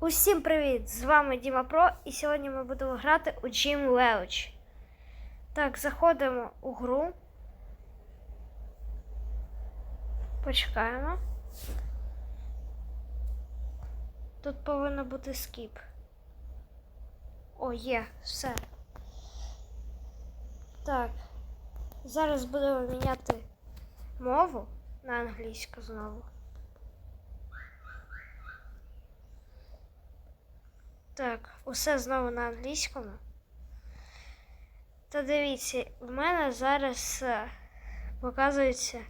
Усім привіт! З вами Діма Про, і сьогодні ми будемо грати у Gym Lounge. Так, заходимо у гру. Почекаємо. Тут повинно бути скіп. О, є, все. Так. Зараз будемо міняти мову на англійську знову. Так, усе знову на англійському. Та дивіться, в мене зараз е, показується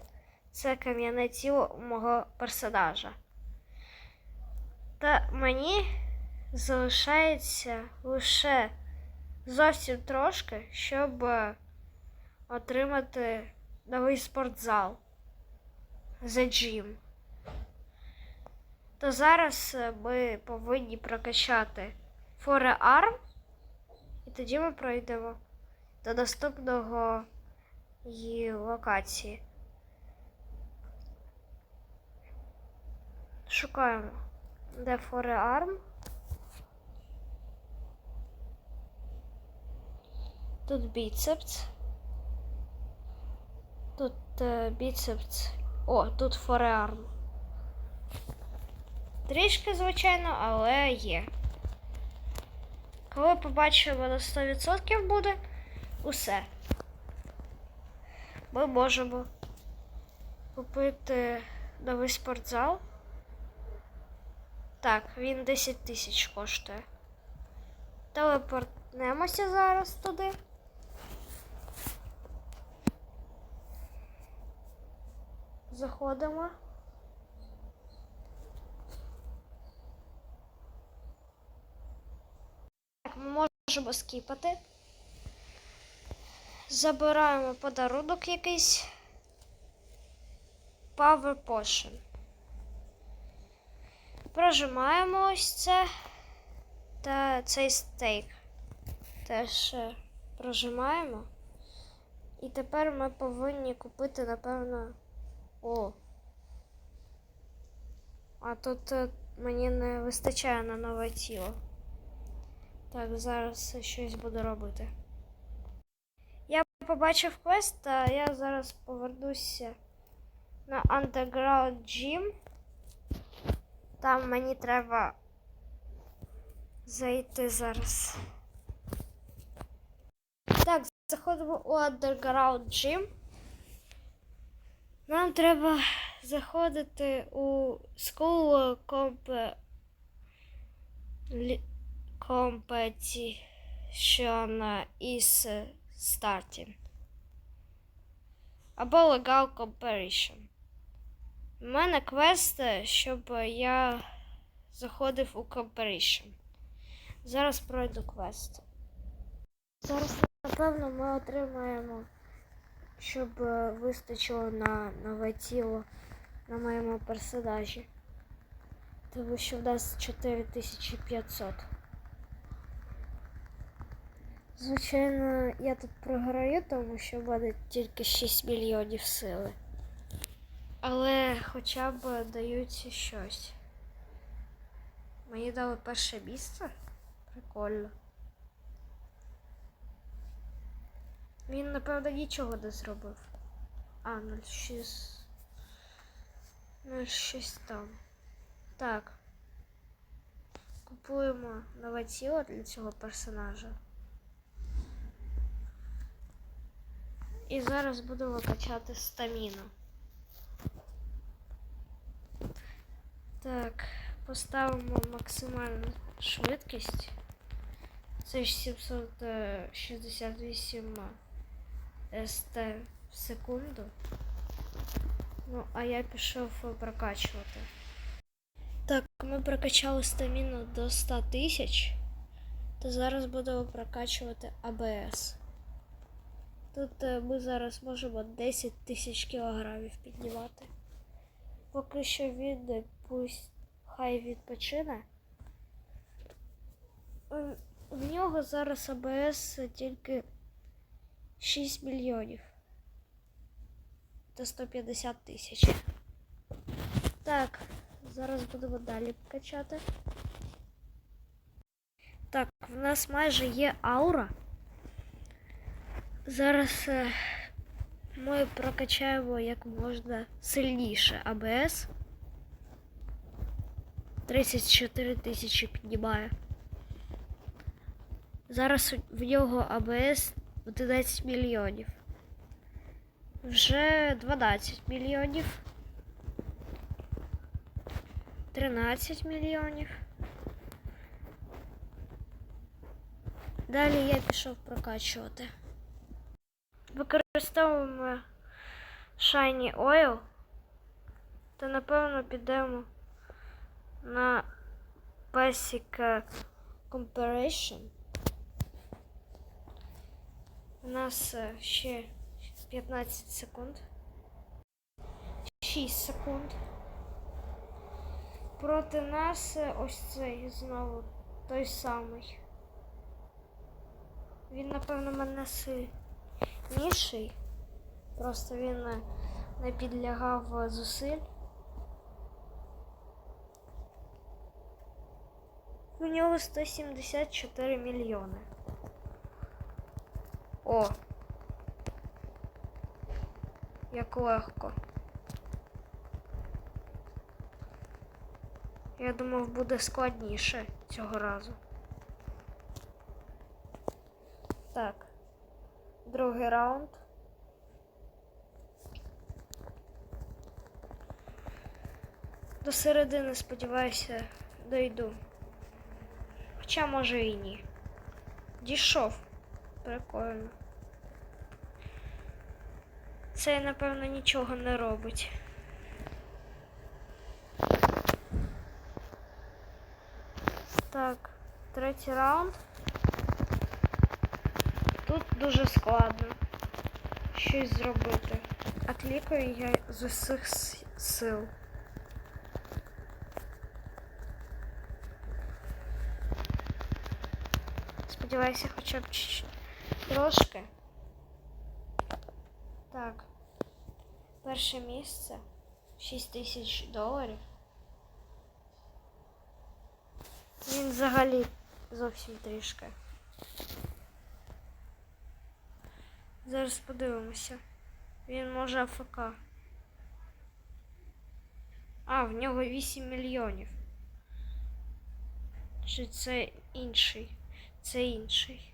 це кам'яне тіло мого персонажа. Та мені залишається лише зовсім трошки, щоб е, отримати новий спортзал The Gym. То зараз е, ми повинні прокачати Forearm, і тоді ми пройдемо до наступного її локації. Шукаємо, де Forearm. Тут біцепс. Тут е, біцепс. О, тут Forearm. Трішки, звичайно, але є. Коли побачимо на 100% буде усе. Ми можемо купити новий спортзал. Так, він 10 тисяч коштує. Телепортнемося зараз туди. Заходимо. Ми можемо скіпати. Забираємо подарунок якийсь. Power Potion. Прожимаємо ось це та цей стейк. Теж е, прожимаємо. І тепер ми повинні купити, напевно. О. А тут е, мені не вистачає на нове тіло. Так, зараз щось буду робити. Я побачив квест, та я зараз повернуся на Underground Gym. Там мені треба зайти зараз. Так, заходимо у Underground Gym. Нам треба заходити у School Comp... Competition is starting. Або Legal Comparison. У мене квест, щоб я заходив у Comparison. Зараз пройду квест. Зараз, напевно, ми отримаємо, щоб е, вистачило на нове тіло на моєму персонажі. Тому що в нас 4500. Звичайно, я тут програю, тому що в мене тільки 6 мільйонів сили. Але хоча б дають щось. Мені дали перше місце? Прикольно. Він, напевно, нічого не зробив. А, 0,6. 0,6 там. Так. Купуємо нове тіло для цього персонажа. І зараз будемо качати стаміну. Так, поставимо максимальну швидкість. Це ж 768 ст в секунду. Ну, а я пішов прокачувати. Так, ми прокачали стаміну до 100 тисяч. То зараз будемо прокачувати АБС. Тут е, ми зараз можемо 10 тисяч кілограмів піднімати. Поки що він е, пусть хай відпочине. Е, В нього зараз АБС тільки 6 мільйонів та 150 тисяч. Так, зараз будемо далі качати. Так, в нас майже є аура. Зараз е, ми прокачаємо як можна сильніше АБС. 34 тисячі піднімає. Зараз в нього АБС 11 мільйонів. Вже 12 мільйонів. 13 мільйонів. Далі я пішов прокачувати. Використовуємо Shiny Oil. Та напевно підемо на Basic е, Comparison. У нас е, ще 15 секунд. 6 секунд. Проти нас е, ось цей знову той самий. Він, напевно, мене сильніший. Просто він не підлягав зусиль. У нього 174 мільйони. О! Як легко. Я думав, буде складніше цього разу. Так. Другий раунд. До середини, сподіваюся, дойду. Хоча може і ні. Дійшов. Прикольно. Це, напевно, нічого не робить. Так, третій раунд. Дуже складно щось зробити. А я з усіх сил. Сподіваюся, хоча б трошки. Так. Перше місце. 6 тисяч доларів. Він взагалі зовсім трішки. Зараз подивимося. Він може АФК. А, в нього 8 мільйонів. Чи це інший? Це інший.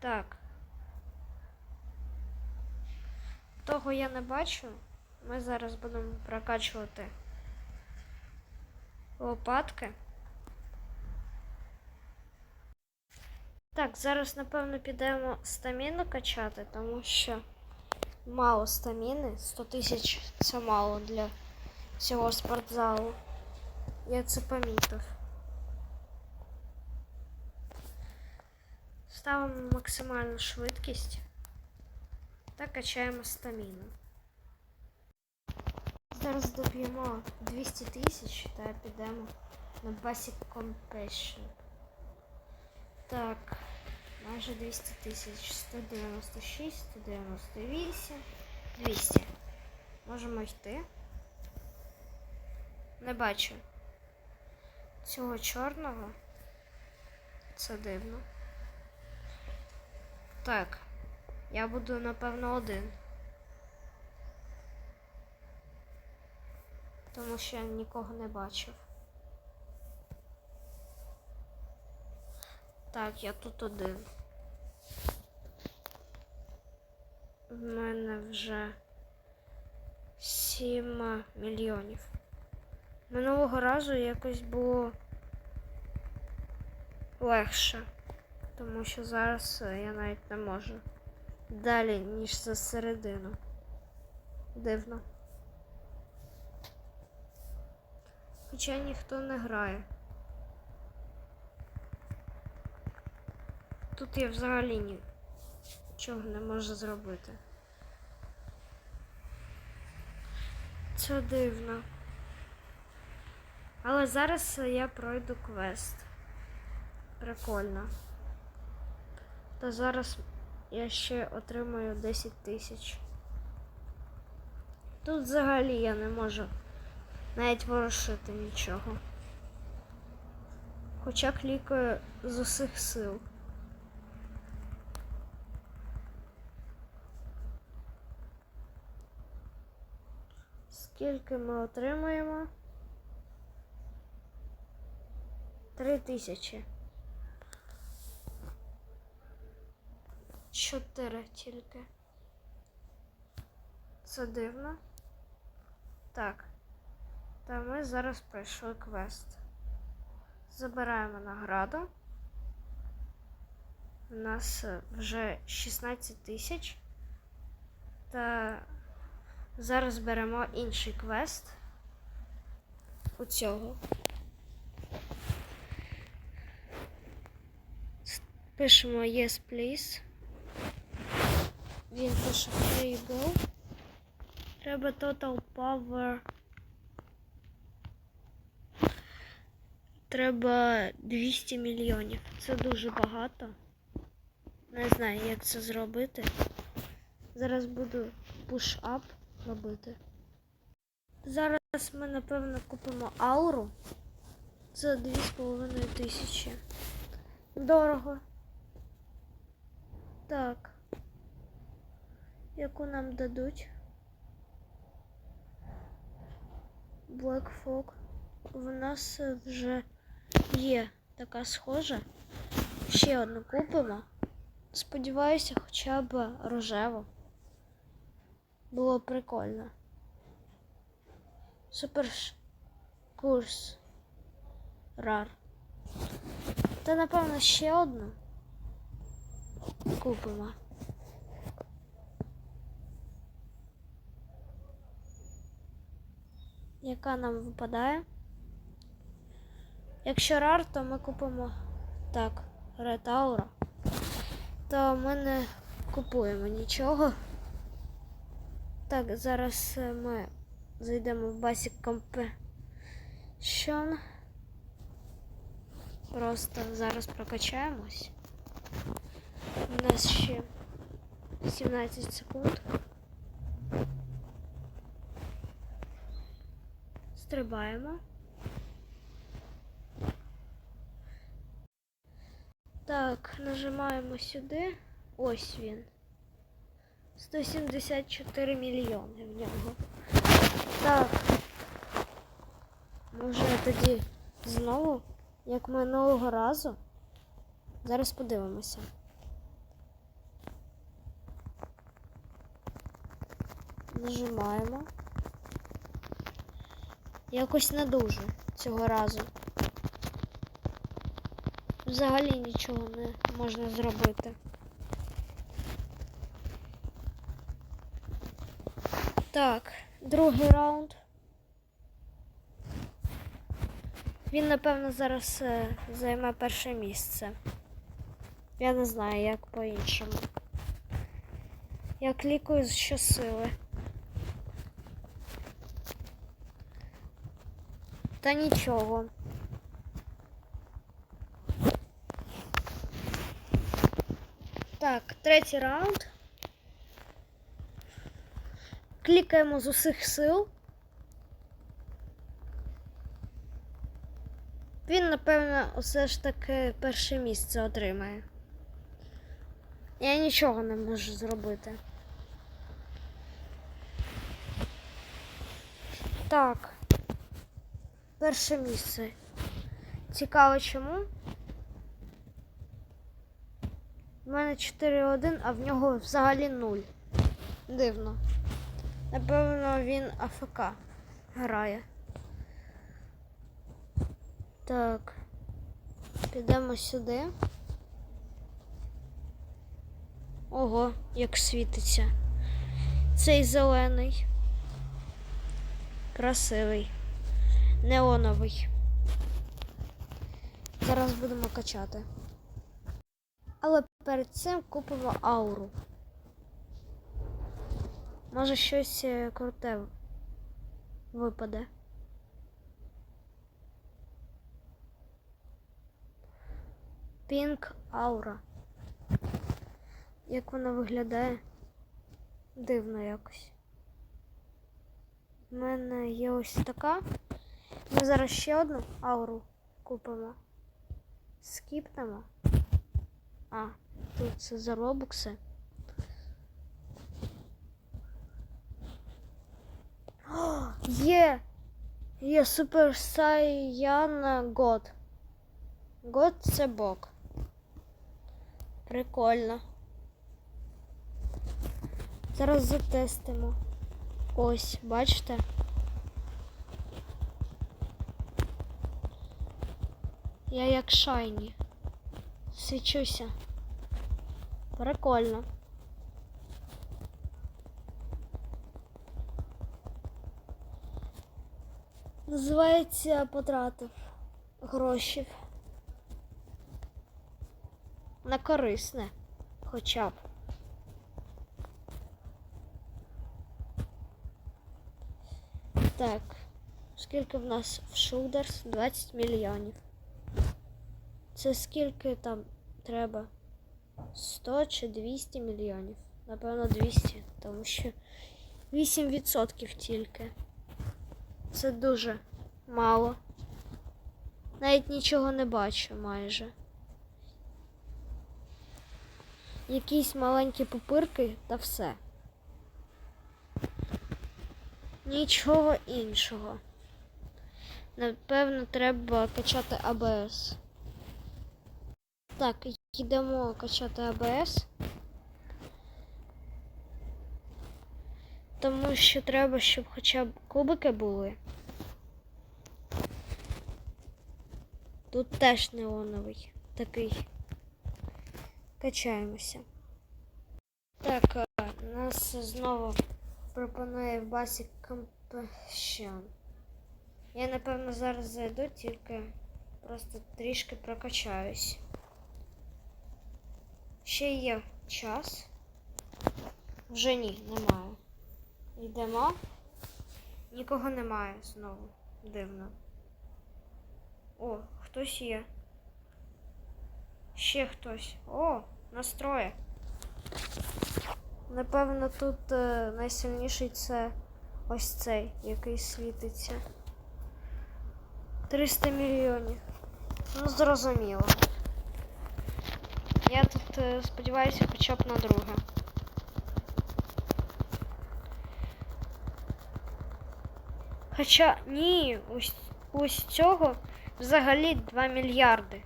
Так. Того я не бачу. Ми зараз будемо прокачувати лопатки. Так, зараз, напевно, підемо стаміну качати, тому що мало стаміни. 100 тисяч це мало для цього спортзалу. Я це помітив. Ставимо максимальну швидкість та качаємо стаміну. Зараз доб'ємо 200 тисяч та підемо на Basic Compassion. Так, майже 200 тисяч, 196, 198, 200. Можемо йти. Не бачу цього чорного. Це дивно. Так, я буду напевно один. Тому що я нікого не бачив. Так, я тут один. В мене вже 7 мільйонів. Минулого разу якось було легше, тому що зараз я навіть не можу далі, ніж за середину. Дивно. Хоча ніхто не грає. Тут я взагалі нічого не можу зробити. Це дивно. Але зараз я пройду квест. Прикольно. Та зараз я ще отримаю 10 тисяч. Тут взагалі я не можу навіть ворушити нічого. Хоча клікаю з усіх сил. Скільки ми отримаємо? Три тисячі. Чотири тільки. Це дивно. Так. Та ми зараз пройшли квест. Забираємо награду. У нас вже 16 тисяч. Та зараз беремо інший квест. У цього. Пишемо Yes, please. Він пише you go. Треба Total Power. Треба 200 мільйонів. Це дуже багато. Не знаю, як це зробити. Зараз буду push-up робити. Зараз ми, напевно, купимо ауру. За 2,5 тисячі. Дорого. Так. Яку нам дадуть? Black Fog. В нас вже є така схожа. Ще одну купимо. Сподіваюся, хоча б рожеву. Було прикольно. Супер курс. Рар. Та напевно ще одну купимо. Яка нам випадає? Якщо рар, то ми купимо так, Aura. То ми не купуємо нічого. Так, зараз е, ми зайдемо в Basic Competition. Просто зараз прокачаємось. У нас ще 17 секунд. Стрибаємо. Так, нажимаємо сюди. Ось він. 174 мільйони в нього. Так. Може тоді знову, як минулого разу. Зараз подивимося. Нажимаємо. Якось не дуже цього разу. Взагалі нічого не можна зробити. Так, другий раунд. Він, напевно, зараз е, займе перше місце. Я не знаю, як по-іншому. Я клікаю щосили. Та нічого. Так, третій раунд. Клікаємо з усіх сил. Він, напевно, усе ж таки перше місце отримає. Я нічого не можу зробити. Так. Перше місце. Цікаво чому? У мене 4-1, а в нього взагалі 0. Дивно. Напевно, він АФК грає. Так. Підемо сюди. Ого, як світиться. Цей зелений. Красивий. Неоновий. Зараз будемо качати. Але перед цим купимо ауру. Може щось е, круте випаде. Пінк аура. Як вона виглядає? Дивно якось. У мене є ось така. Ми зараз ще одну ауру купимо. скіпнемо. А, тут це за робокси. Є! Є Супер Сайян Год. Год це бок. Прикольно. Зараз затестимо. Ось, бачите? Я як шайні. Свічуся. Прикольно. Називається потратив грошів. На корисне. Хоча б. Так. Скільки в нас в Шулдерс? 20 мільйонів. Це скільки там треба? 100 чи 200 мільйонів? Напевно, 200, тому що 8% тільки. Це дуже мало. Навіть нічого не бачу майже. Якісь маленькі пупирки та все. Нічого іншого. Напевно, треба качати АБС. Так, йдемо качати АБС. Тому що треба, щоб хоча б кубики були. Тут теж неоновий такий. Качаємося. Так, а, нас знову пропонує Basic Compassion. Я напевно зараз зайду, тільки просто трішки прокачаюсь. Ще є час. Вже ні, немає. Йдемо. Нікого немає знову. Дивно. О, хтось є. Ще хтось. О, настроє. Напевно, тут е, найсильніший це ось цей, який світиться. 300 мільйонів. Ну, зрозуміло. Я тут е, сподіваюся хоча б на друге. Хоча ні, ось, ось цього взагалі 2 мільярди.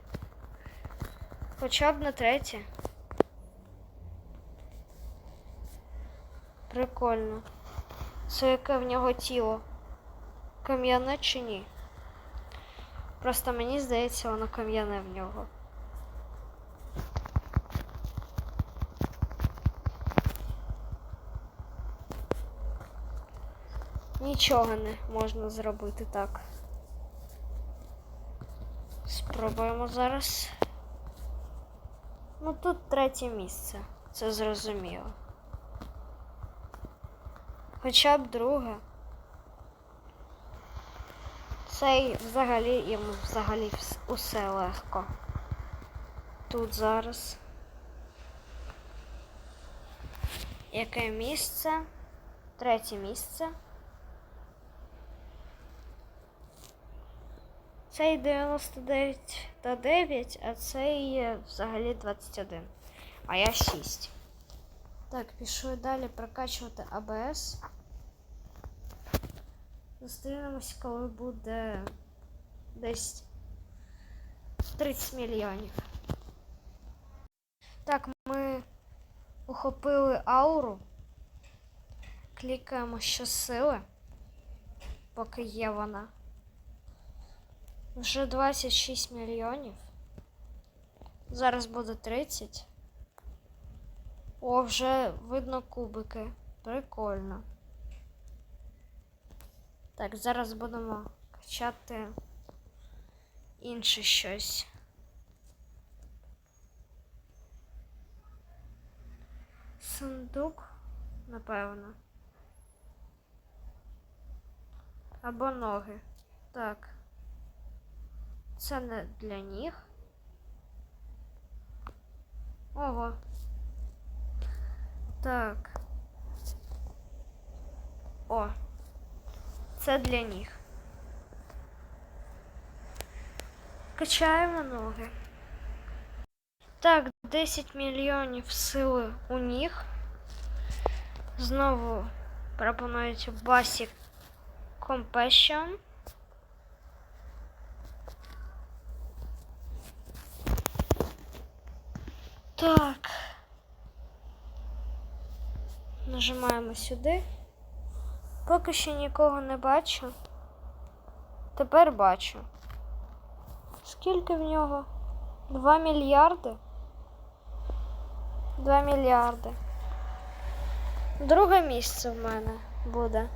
Хоча б на третє. Прикольно. Це яке в нього тіло? Кам'яне чи ні? Просто мені здається, воно кам'яне в нього. Нічого не можна зробити так. Спробуємо зараз. Ну тут третє місце, це зрозуміло. Хоча б друге. Цей взагалі йому взагалі усе легко. Тут зараз. Яке місце? Третє місце. Цей 99 та 9, а цей взагалі 21. А я 6. Так, пішов далі прокачувати АБС. Зустрінемось, коли буде десь 30 мільйонів. Так, ми охопили ауру. Клікаємо щосили, поки є вона. Вже 26 мільйонів. Зараз буде 30. О, вже видно кубики. Прикольно. Так, зараз будемо качати інше щось. Сундук, напевно. Або ноги. Так. Це не для ніг. Ого. Так. О. Це для ніг. Качаємо ноги. Так, 10 мільйонів сили у них. Знову пропонують Basic Compassion. Так. Нажимаємо сюди. Поки що нікого не бачу. Тепер бачу. Скільки в нього? 2 мільярди? 2 мільярди. Друге місце в мене буде.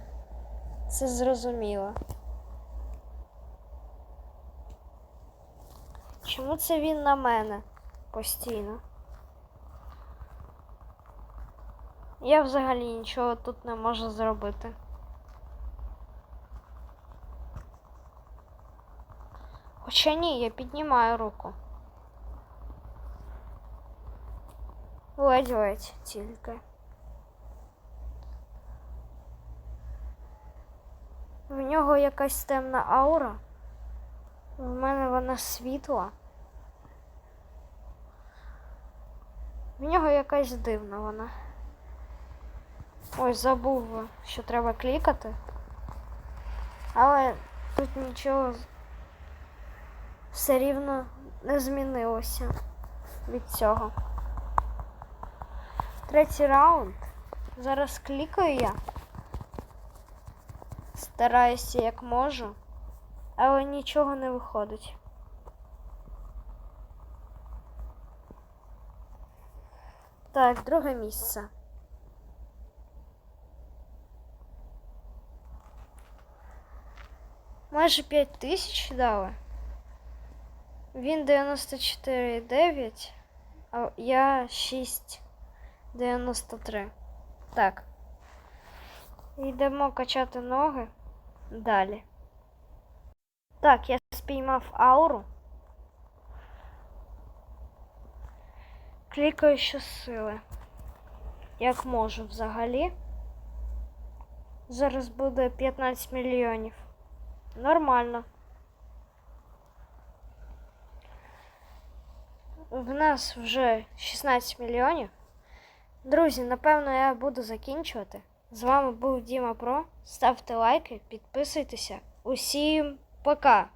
Це зрозуміло. Чому це він на мене постійно? Я взагалі нічого тут не можу зробити. Хоча ні, я піднімаю руку. Ледь-ледь тільки. В нього якась темна аура. В мене вона світла. В нього якась дивна вона. Ой, забув, що треба клікати. Але тут нічого все рівно не змінилося від цього. Третій раунд. Зараз клікаю я. Стараюся як можу, але нічого не виходить. Так, друге місце. Майже 5 тисяч дали. Він 94,9, а я 6,93. Так. Йдемо качати ноги далі. Так, я спіймав ауру. Клікаю щосили. Як можу взагалі. Зараз буде 15 мільйонів. Нормально. В нас вже 16 мільйонів. Друзі, напевно, я буду закінчувати. З вами був Діма Про. Ставте лайки, підписуйтеся. Усім пока!